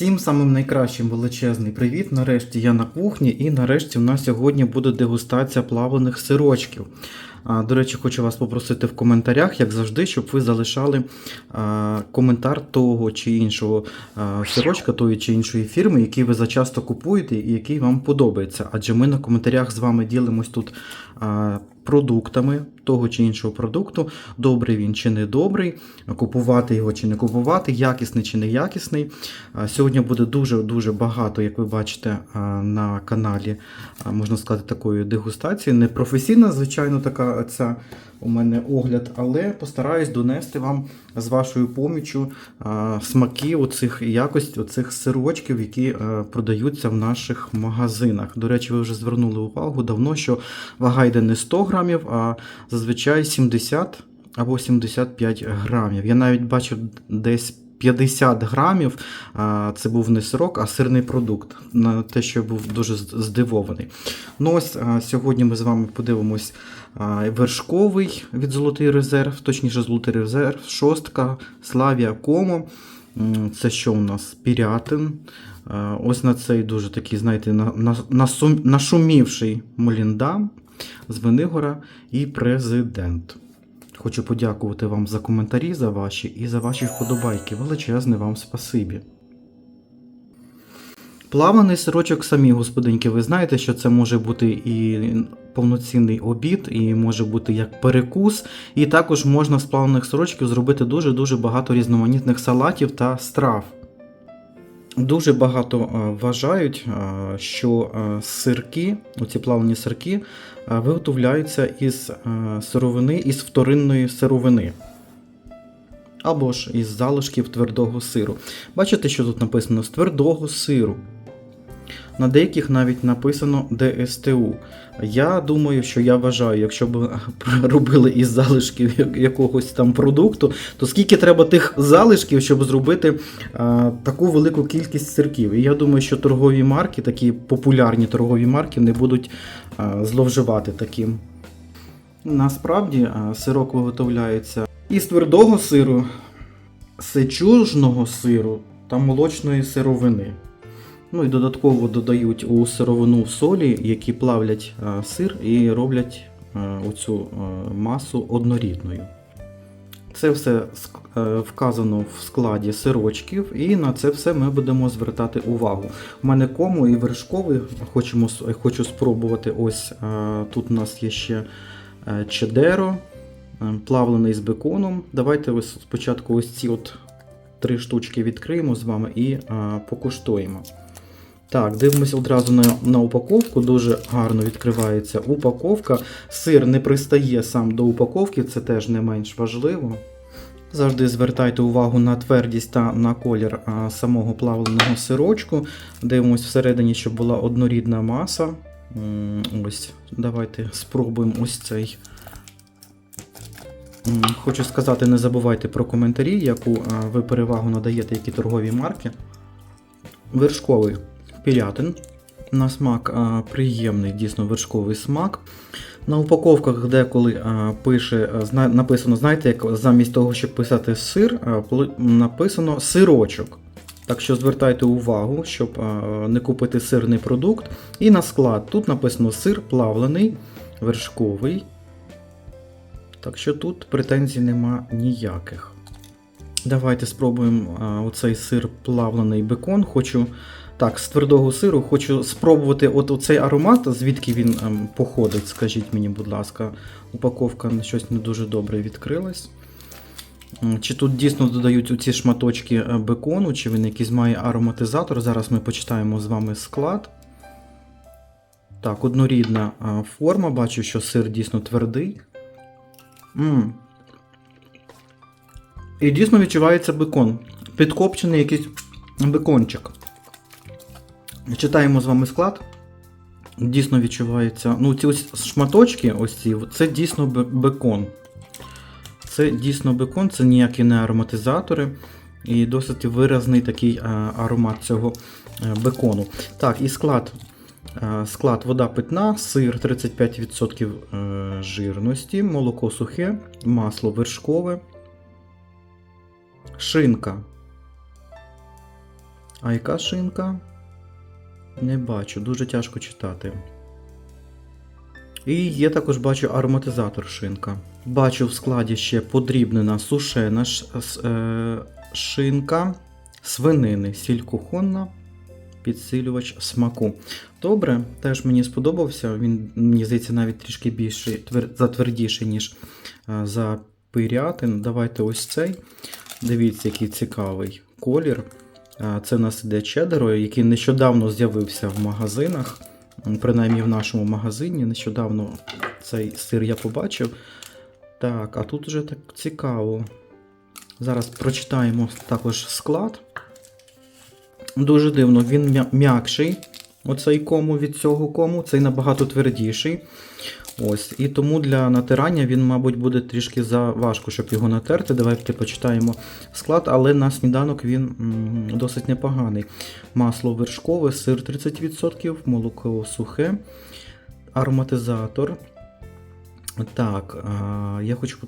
Всім самим найкращим величезний привіт. Нарешті я на кухні, і нарешті в нас сьогодні буде дегустація плавлених сирочків. До речі, хочу вас попросити в коментарях, як завжди, щоб ви залишали коментар того чи іншого сирочка, тої чи іншої фірми, який ви зачасто купуєте і який вам подобається. Адже ми на коментарях з вами ділимось тут продуктами того чи іншого продукту, добрий він чи не добрий, купувати його чи не купувати, якісний чи не якісний. Сьогодні буде дуже-дуже багато, як ви бачите, на каналі, можна сказати, такої дегустації. Не професійна, звичайно, така ця у мене огляд, але постараюсь донести вам з вашою поміччю а, смаки оцих і оцих сирочків, які е, продаються в наших магазинах. До речі, ви вже звернули увагу давно, що вага йде не 100 грамів, а зазвичай 70 або 75 грамів. Я навіть бачив десь 50 грамів. Це був не сирок, а сирний продукт. На те, що я був дуже здивований. Ну ось сьогодні ми з вами подивимось вершковий від Золотий резерв, точніше, Золотий резерв, шостка, Славія Комо. Це що у нас? Пірятин. Ось на цей дуже такий, знаєте, нашумівший Моліндам з Венигора і президент. Хочу подякувати вам за коментарі за ваші і за ваші вподобайки. Величезне вам спасибі. Плаваний сирочок самі, господинки, ви знаєте, що це може бути і повноцінний обід, і може бути як перекус. І також можна з плаваних сирочків зробити дуже-дуже багато різноманітних салатів та страв. Дуже багато е, вважають, е, що е, сирки, оці плавлені сирки, виготовляються із сировини, із вторинної сировини. Або ж із залишків твердого сиру. Бачите, що тут написано з твердого сиру. На деяких навіть написано ДСТУ. Я думаю, що я вважаю, якщо б робили із залишків якогось там продукту, то скільки треба тих залишків, щоб зробити а, таку велику кількість сирків. І я думаю, що торгові марки, такі популярні торгові марки, не будуть а, зловживати таким. Насправді а, сирок виготовляється із твердого сиру, сечужного сиру та молочної сировини. Ну і додатково додають у сировину солі, які плавлять сир і роблять оцю масу однорідною. Це все е, вказано в складі сирочків, і на це все ми будемо звертати увагу. У мене кому і вершковий хочемо, хочу спробувати. Ось е, тут у нас є ще е, чедеро, е, плавлений з беконом. Давайте ось спочатку ось ці от три штучки відкриємо з вами і е, покуштуємо. Так, дивимося одразу на, на упаковку. Дуже гарно відкривається упаковка. Сир не пристає сам до упаковки, це теж не менш важливо. Завжди звертайте увагу на твердість та на колір самого плавленого сирочку. Дивимось всередині, щоб була однорідна маса. Ось, давайте спробуємо ось цей. Хочу сказати, не забувайте про коментарі, яку ви перевагу надаєте, які торгові марки. Вершковий пірятин. На смак а, приємний, дійсно вершковий смак. На упаковках деколи а, пише, зна, написано, знаєте, як замість того, щоб писати сир, а, написано сирочок. Так що звертайте увагу, щоб а, не купити сирний продукт. І на склад тут написано сир плавлений, вершковий. Так що тут претензій нема ніяких. Давайте спробуємо а, оцей сир плавлений бекон. Хочу так, з твердого сиру хочу спробувати от оцей аромат, звідки він ем, походить, скажіть мені, будь ласка, упаковка на щось не дуже добре відкрилась. Чи тут дійсно додають оці шматочки е, бекону, чи він якийсь має ароматизатор? Зараз ми почитаємо з вами склад. Так, однорідна форма. Бачу, що сир дійсно твердий. м І дійсно відчувається бекон. Підкопчений якийсь бекончик. Читаємо з вами склад. Дійсно відчувається. Ну, ці ось шматочки, ось ці, це дійсно бекон. Це дійсно бекон, це ніякі не ароматизатори. І досить виразний такий аромат цього е, бекону. Так, і склад. Е, Склад вода питна, сир 35% е, жирності, молоко сухе, масло вершкове, шинка А яка шинка? Не бачу, дуже тяжко читати. І є також бачу ароматизатор шинка. Бачу в складі ще подрібнена сушена е, шинка, свинини, сіль кухонна, підсилювач смаку. Добре, теж мені сподобався. Він, мені здається, навіть трішки більший, твер, затвердіший, ніж е, за пирятин. Давайте ось цей. Дивіться, який цікавий колір. Це у нас іде чедеро, який нещодавно з'явився в магазинах. Принаймні в нашому магазині. Нещодавно цей сир я побачив. Так, а тут вже так цікаво. Зараз прочитаємо також склад. Дуже дивно, він м'якший. Оцей кому від цього кому, цей набагато твердіший. Ось. І тому для натирання він, мабуть, буде трішки заважко, щоб його натерти. Давайте почитаємо склад, але на сніданок він м, досить непоганий. Масло вершкове, сир 30%, молоко сухе, ароматизатор. Так, а, я хочу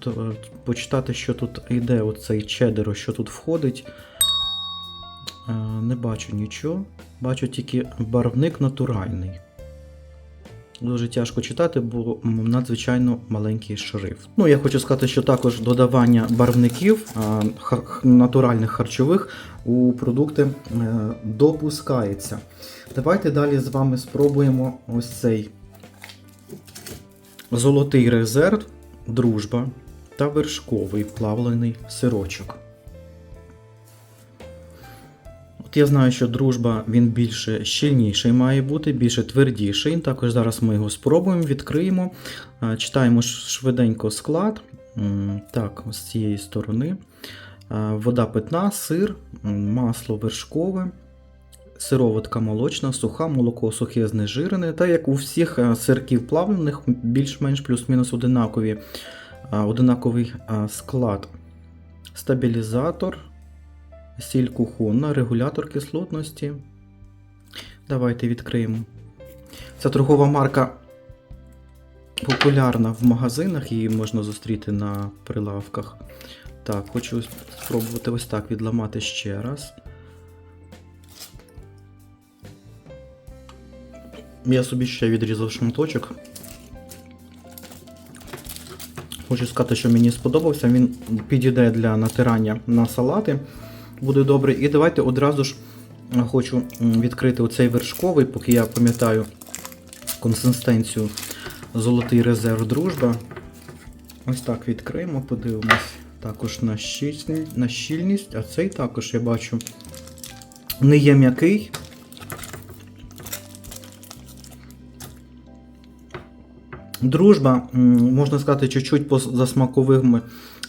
почитати, що тут йде, оцей чедеро, що тут входить. А, не бачу нічого. Бачу тільки барвник натуральний. Дуже тяжко читати, бо надзвичайно маленький шрифт. Ну, я хочу сказати, що також додавання барвників х- натуральних харчових у продукти е, допускається. Давайте далі з вами спробуємо ось цей золотий резерв, дружба та вершковий плавлений сирочок. От я знаю, що дружба він більше щільніший має бути, більше твердіший. Також зараз ми його спробуємо, відкриємо. Читаємо швиденько склад. Так, з цієї сторони. Вода питна, сир, масло вершкове, сироватка молочна, суха, молоко сухе знежирене. Та як у всіх е, сирків плавлених, більш-менш плюс-мінус одинакові, одинаковий склад. Стабілізатор, сіль кухонна, регулятор кислотності. Давайте відкриємо. Ця торгова марка популярна в магазинах, її можна зустріти на прилавках. Так, хочу спробувати ось так відламати ще раз. Я собі ще відрізав шматочок. Хочу сказати, що мені сподобався. Він підійде для натирання на салати. Буде добре. І давайте одразу ж е, хочу відкрити оцей вершковий, поки я пам'ятаю консистенцію золотий резерв дружба. Ось так відкриємо, подивимось. Також на щільність, на щільність, а цей також я бачу не є м'який. Дружба, можна сказати, чуть-чуть за смаковими.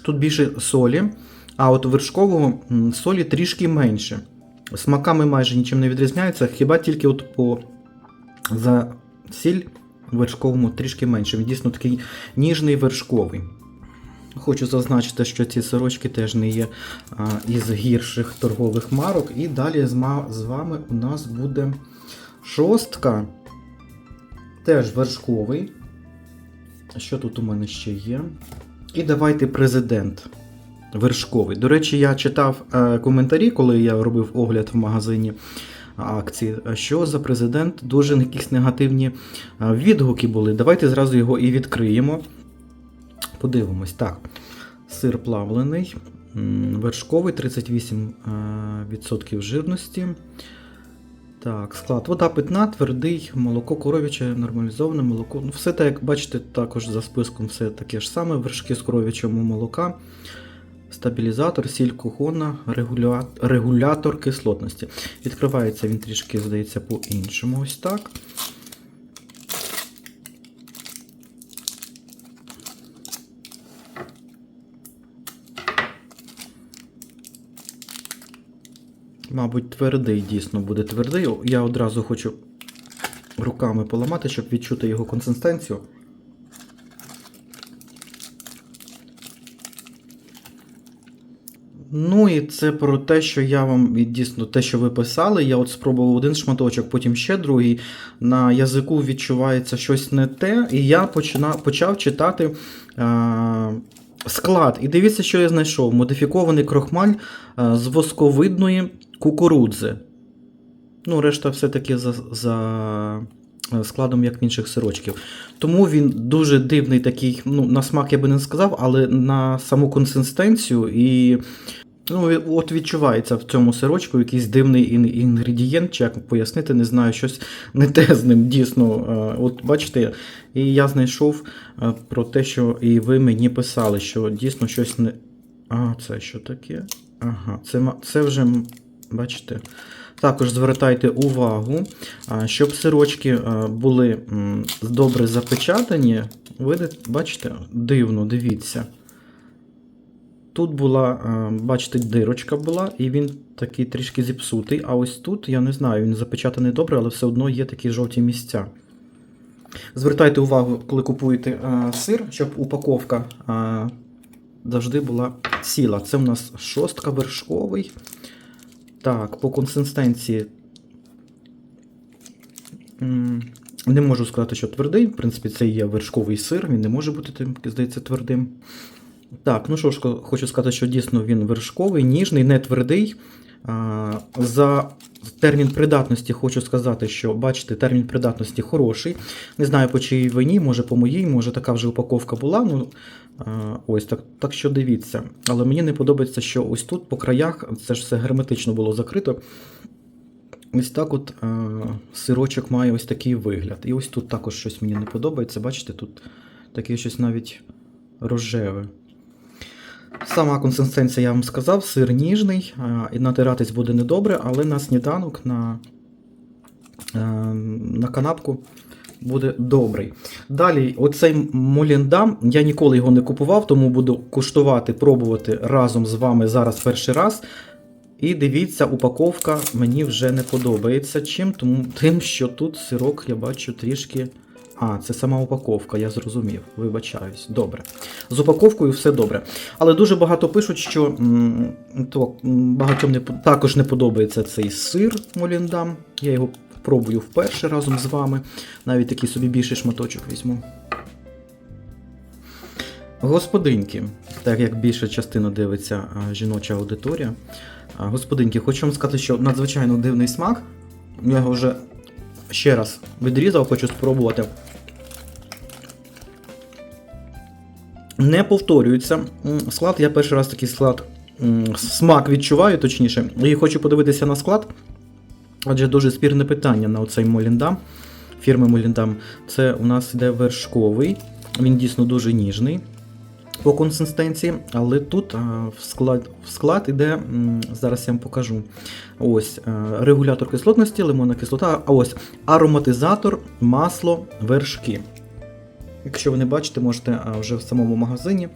Тут більше солі, а от вершкового солі трішки менше. Смаками майже нічим не відрізняється, хіба тільки от по за сіль вершковому трішки менше. Він дійсно такий ніжний вершковий. Хочу зазначити, що ці сирочки теж не є а, із гірших торгових марок. І далі з вами у нас буде шостка. Теж вершковий. Що тут у мене ще є? І давайте президент вершковий. До речі, я читав е, коментарі, коли я робив огляд в магазині акції, що за президент дуже якісь негативні е, відгуки були. Давайте зразу його і відкриємо. Подивимось. Так. Сир плавлений, вершковий 38% жирності. Так, склад. Вода питна, твердий, молоко коров'яче, нормалізоване молоко. Ну, все так, як бачите, також за списком все таке ж саме. Вершки з коров'ячого молока, стабілізатор, сіль кухонна, регуля... регулятор кислотності. Відкривається він трішки, здається, по-іншому. Ось так. Мабуть, твердий дійсно буде твердий. Я одразу хочу руками поламати, щоб відчути його консистенцію. Ну і це про те, що я вам дійсно те, що ви писали. Я от спробував один шматочок, потім ще другий. На язику відчувається щось не те, і я почина, почав читати е, склад. І дивіться, що я знайшов: модифікований крохмаль е, з восковидної кукурудзи. Ну, решта все-таки за, за е, складом, як інших сирочків. Тому він дуже дивний такий, ну, на смак я би не сказав, але на саму консистенцію і. Ну, от відчувається в цьому сирочку якийсь дивний інгредієнт, чи як пояснити, не знаю, щось не те з ним дійсно. Е, От бачите, і я знайшов е, про те, що і ви мені писали, що дійсно щось не. А, це що таке? Ага, це, це вже, бачите. Також звертайте увагу, щоб сирочки е, були добре запечатані. Ви бачите, дивно, дивіться. Тут була, е, бачите, дирочка була, і він такий трішки зіпсутий. А ось тут, я не знаю, він запечатаний добре, але все одно є такі жовті місця. Звертайте увагу, коли купуєте е, сир, щоб упаковка е, завжди була ціла. Це в нас шостка вершковий. Так, по консистенції. Не можу сказати, що твердий. В принципі, це є вершковий сир, він не може бути здається, твердим. Так, ну що ж, хочу сказати, що дійсно він вершковий, ніжний, не твердий. За термін придатності хочу сказати, що бачите, термін придатності хороший. Не знаю по чиїй вині, може по моїй, може така вже упаковка була. Ну, ось так, так що дивіться. Але мені не подобається, що ось тут по краях це ж все герметично було закрито. Ось так от сирочок має ось такий вигляд. І ось тут також щось мені не подобається. Бачите, тут таке щось навіть рожеве. Сама консистенція, я вам сказав, сир ніжний, і натиратись буде недобре, але на сніданок, на, е, на канапку буде добрий. Далі, оцей моліндам, я ніколи його не купував, тому буду куштувати, пробувати разом з вами зараз перший раз. І дивіться, упаковка мені вже не подобається. Чим? Тому тим, що тут сирок я бачу трішки. А, це сама упаковка, я зрозумів. Вибачаюсь. Добре. З упаковкою все добре. Але дуже багато пишуть, що м, то, багатьом не, також не подобається цей сир Моліндам. Я його пробую вперше разом з вами. Навіть такий собі більший шматочок візьму. Господинки, так як більша частина дивиться жіноча аудиторія. Господинки, хочу вам сказати, що надзвичайно дивний смак. Я його вже ще раз відрізав, хочу спробувати. Не повторюється. Склад, я перший раз такий склад смак відчуваю, точніше, і хочу подивитися на склад. Адже дуже спірне питання на оцей Моліндам. Фірми Моліндам. Це у нас йде вершковий. Він дійсно дуже ніжний по консистенції, але тут в склад, в склад іде, зараз я вам покажу. Ось е, регулятор кислотності, лимонна кислота, а ось ароматизатор, масло, вершки. Якщо ви не бачите, можете вже в самому магазині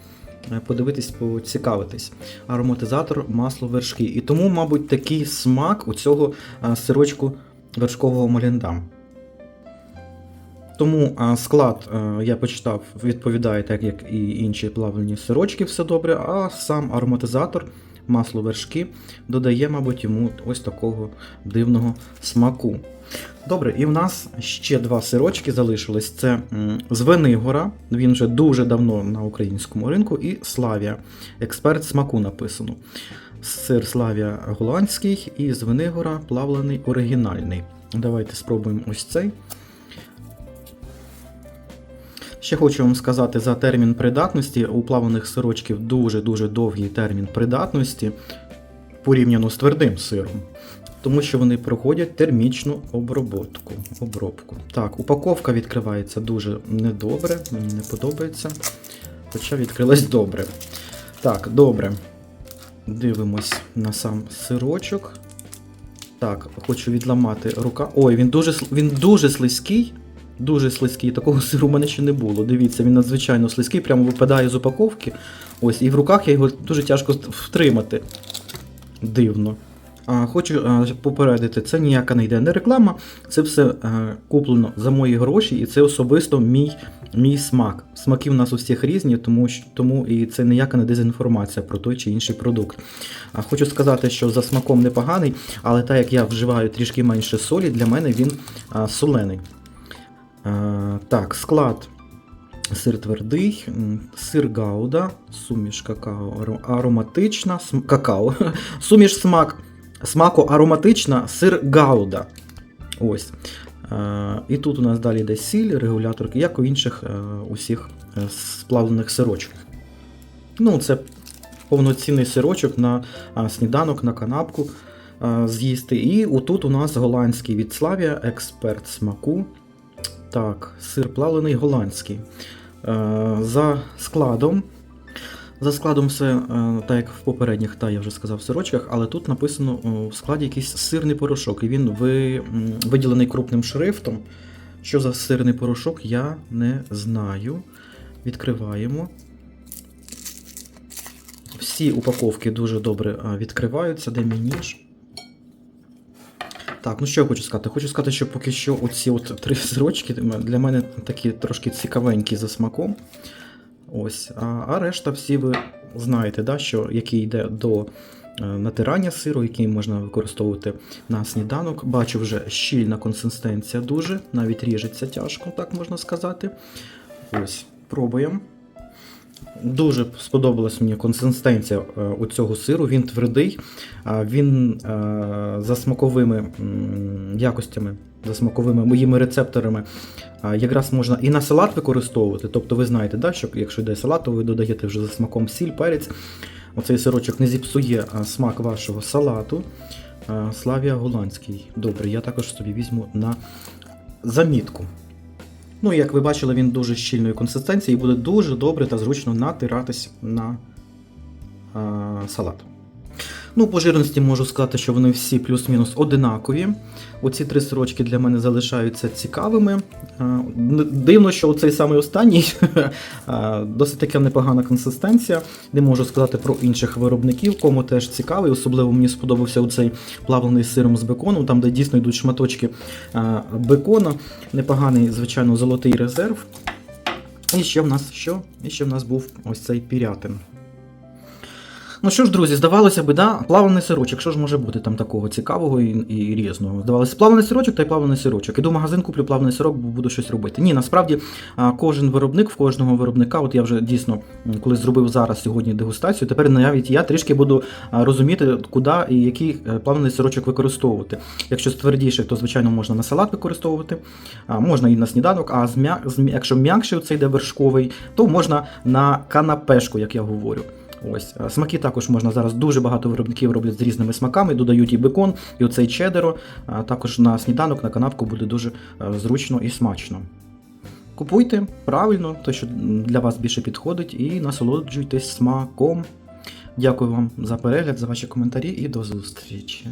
е, подивитись, поцікавитись. Ароматизатор, масло, вершки. І тому, мабуть, такий смак у цього сирочку вершкового моліндам. Тому склад я почитав, відповідає так, як і інші плавлені сирочки, все добре, а сам ароматизатор, масло вершки додає, мабуть, йому ось такого дивного смаку. Добре, і в нас ще два сирочки залишились. Це м, з Венигора, він вже дуже давно на українському ринку, і Славія. Експерт смаку написано. Сир Славія голландський і з Венигора плавлений оригінальний. Давайте спробуємо ось цей. Ще хочу вам сказати за термін придатності. У плаваних сирочків дуже-дуже довгий термін придатності порівняно з твердим сиром. Тому що вони проходять термічну оброботку. обробку. Так, упаковка відкривається дуже недобре, мені не подобається. Хоча відкрилась добре. Так, добре. Дивимось на сам сирочок. Так, хочу відламати рука. Ой, він дуже, він дуже слизький. Дуже слизький. Такого сиру в мене ще не було. Дивіться, він надзвичайно слизький, прямо випадає з упаковки. Ось, і в руках я його дуже тяжко втримати. Дивно. Хочу попередити, це ніяка не йде не реклама, це все куплено за мої гроші, і це особисто мій, мій смак. Смаки в нас у всіх різні, тому, тому і це ніяка не дезінформація про той чи інший продукт. Хочу сказати, що за смаком непоганий, але так як я вживаю трішки менше солі, для мене він солений. Так, склад. Сир твердий, сир гауда, суміш какао ароматична, какао, суміш смак смаку ароматична сир Гауда. Ось. Е, І тут у нас далі йде сіль, регуляторки, як у інших е, усіх е, сплавлених сирочках. Ну, це повноцінний сирочок на сніданок, на канапку з'їсти. І отут у нас голландський від Славія, експерт смаку. Так, сир плавлений голландський. За складом. За складом все е, так як в попередніх, та я вже сказав, сирочках, але тут написано в складі якийсь сирний порошок, і він ви, виділений крупним шрифтом. Що за сирний порошок, я не знаю. Відкриваємо. Всі упаковки дуже добре відкриваються, де мій ніж. Так, ну що я хочу сказати? Хочу сказати, що поки що оці от три сирочки для мене такі трошки цікавенькі за смаком. Ось. А, а решта всі ви знаєте, да, що який йде до е, натирання сиру, який можна використовувати на сніданок. Бачу вже щільна консистенція дуже, навіть ріжеться тяжко, так можна сказати. Ось, пробуємо. Дуже сподобалась мені консистенція е, у цього сиру. Він твердий, він е, за смаковими якостями, за смаковими моїми рецепторами. Якраз можна і на салат використовувати. Тобто ви знаєте, да, що якщо йде салат, то ви додаєте вже за смаком сіль, перець. Оцей сирочок не зіпсує смак вашого салату. Славія голландський. Добре, я також собі візьму на замітку. Ну, як ви бачили, він дуже щільної консистенції і буде дуже добре та зручно натиратись на а, салат. Ну, по жирності можу сказати, що вони всі плюс-мінус одинакові. Оці три сирочки для мене залишаються цікавими. Дивно, що цей самий останній досить таки непогана консистенція. Не можу сказати про інших виробників, кому теж цікавий. Особливо мені сподобався оцей плавлений сиром з беконом, там, де дійсно йдуть шматочки бекона. Непоганий, звичайно, золотий резерв. І ще в нас що? І ще в нас був ось цей пірятин. Ну що ж, друзі, здавалося би, да, плавлений сирочок, що ж може бути там такого цікавого і, і різного? Здавалося, плавлений сирочок та й плавлений сирочок. Іду в магазин, куплю плавлений сирок, бо буду щось робити. Ні, насправді кожен виробник, в кожного виробника, от я вже дійсно, коли зробив зараз сьогодні дегустацію, тепер навіть я трішки буду розуміти, куди і який е, плавлений сирочок використовувати. Якщо з твердіших, то звичайно можна на салат використовувати, можна і на сніданок, а якщо м'якший цей йде вершковий, то можна на канапешку, як я говорю. Ось смаки також можна зараз дуже багато виробників роблять з різними смаками, додають і бекон, і оцей чедеро. А також на сніданок, на канапку буде дуже е, зручно і смачно. Купуйте правильно, те, що для вас більше підходить, і насолоджуйтесь смаком. Дякую вам за перегляд, за ваші коментарі і до зустрічі.